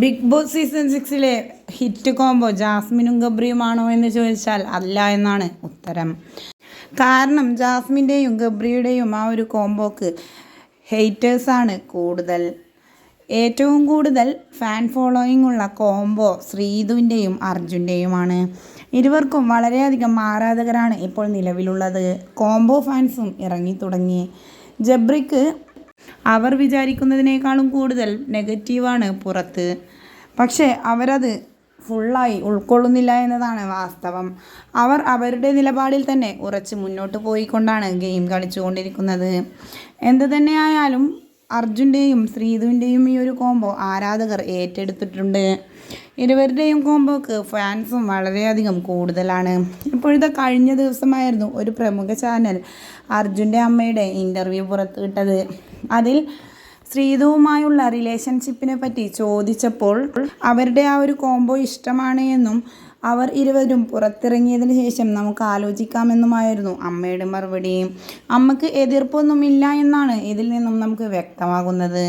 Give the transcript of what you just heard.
Big boss season സിക്സിലെ hit combo ജാസ്മിനും ഗബ്രിയുമാണോ എന്ന് ചോദിച്ചാൽ അല്ല എന്നാണ് ഉത്തരം. കാരണം ജാസ്മിന്റെയും ഗബ്രിയുടെയും ആ ഒരു കോംബോക്ക് ഹെയ്റ്റേഴ്സാണ് കൂടുതൽ. ഏറ്റവും കൂടുതൽ ഫാൻ ഫോളോയിങ് ഉള്ള കോംബോ ശ്രീധുവിന്റെയും അർജുന്റെയുമാണ് ഇരുവർക്കും വളരെയധികം ആരാധകരാണ് ഇപ്പോൾ നിലവിലുള്ളത്. കോംബോ ഫാൻസും ഇറങ്ങി തുടങ്ങി. ജബ്രിക്ക് അവർ വിചാരിക്കുന്നതിനേക്കാളും കൂടുതൽ നെഗറ്റീവാണ് പുറത്ത്. പക്ഷേ അവരത് ഫുള്ളായി ഉൾക്കൊള്ളുന്നില്ല എന്നതാണ് വാസ്തവം. അവർ അവരുടെ നിലപാടിൽ തന്നെ ഉറച്ച് മുന്നോട്ട് പോയിക്കൊണ്ടാണ് ഗെയിം കളിച്ചുകൊണ്ടിരിക്കുന്നത്. എന്തു തന്നെയായാലും അർജുന്റെയും ശ്രീധുവിന്റെയും ഈ ഒരു കോംബോ ആരാധകർ ഏറ്റെടുത്തിട്ടുണ്ട്. ഇരുവരുടെയും കോംബോക്ക് ഫാൻസും വളരെയധികം കൂടുതലാണ്. ഇപ്പോഴത്തെ കഴിഞ്ഞ ദിവസമായിരുന്നു ഒരു പ്രമുഖ ചാനൽ അർജുന്റെ അമ്മയുടെ ഇന്റർവ്യൂ പുറത്തുവിട്ടത്. അതിൽ ശ്രീധുവുമായുള്ള റിലേഷൻഷിപ്പിനെ പറ്റി ചോദിച്ചപ്പോൾ അവരുടെ ആ ഒരു കോംബോ ഇഷ്ടമാണ് എന്നും അവർ ഇരുവരും പുറത്തിറങ്ങിയതിന് ശേഷം നമുക്ക് ആലോചിക്കാമെന്നുമായിരുന്നു. അമ്മയുടെ മറുപടി അമ്മയ്ക്ക് എതിർപ്പൊന്നുമില്ല എന്നാണ് ഇതിൽ നിന്നും നമുക്ക് വ്യക്തമാകുന്നത്.